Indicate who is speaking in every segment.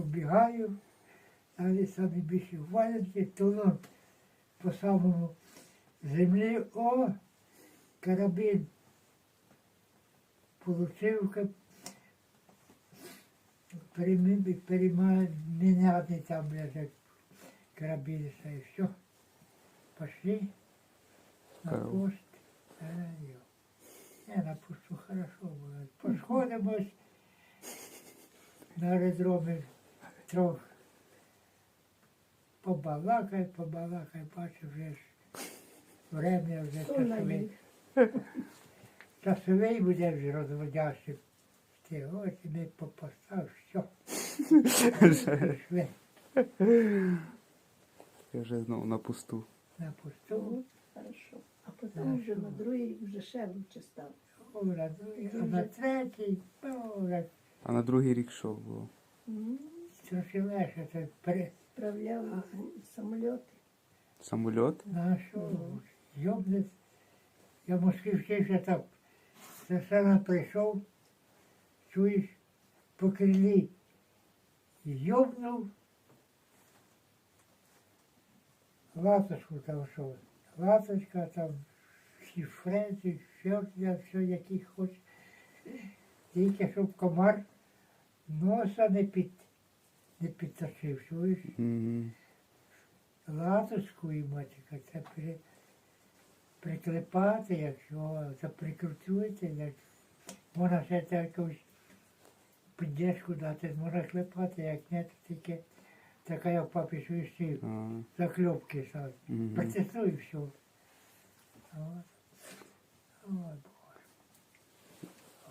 Speaker 1: Вбігаю, далі самі більші валянки, тону по самому землі, о, карабін. Получив ка- перемі- там лежать карабін, і все. Пошли на пост. Йо. Не, на посту хорошо було. Посходимось на аеродромі трохи. Побалакай, побалакай, бачу, вже ж время вже часовий. Часовий буде вже розводящий. Ти ось і ми попостав, все. Пішли
Speaker 2: Я вже знову на пусту.
Speaker 1: на
Speaker 3: Хорошо. А потім вже на другий рік вже ще лучше
Speaker 1: ну, а на третій, ура,
Speaker 2: А на другий рік що було?
Speaker 1: Трохи легше, це при
Speaker 3: Вправляли самольоти.
Speaker 2: Самольот?
Speaker 1: нашого йобнець. Я в Москві вчився так. Совершенно прийшов, чуєш, по крилі. Йобнув. Латочку там що. Латочка там, всі фрези, все, я все, які хоч. Тільки щоб комар носа не під, не підточив, чуєш?
Speaker 2: Угу.
Speaker 1: латочку і матіка, це при, приклепати, якщо це прикрутуєте, як можна ще якусь піддержку дати, можна клепати, як ні, то тільки така як папі швидші
Speaker 2: А,
Speaker 1: закльопки сам.
Speaker 2: угу.
Speaker 1: Протестуй і все. От. Ой, Боже.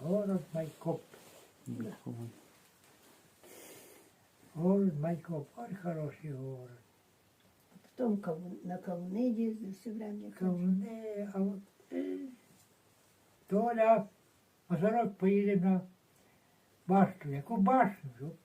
Speaker 1: Город Майкоп. Город Майкоп. Ой, хороший город.
Speaker 3: Потім кавун- на кавуни їздив все время.
Speaker 1: Кавуни, а от е, Толя, зараз поїде на башту. Яку башту?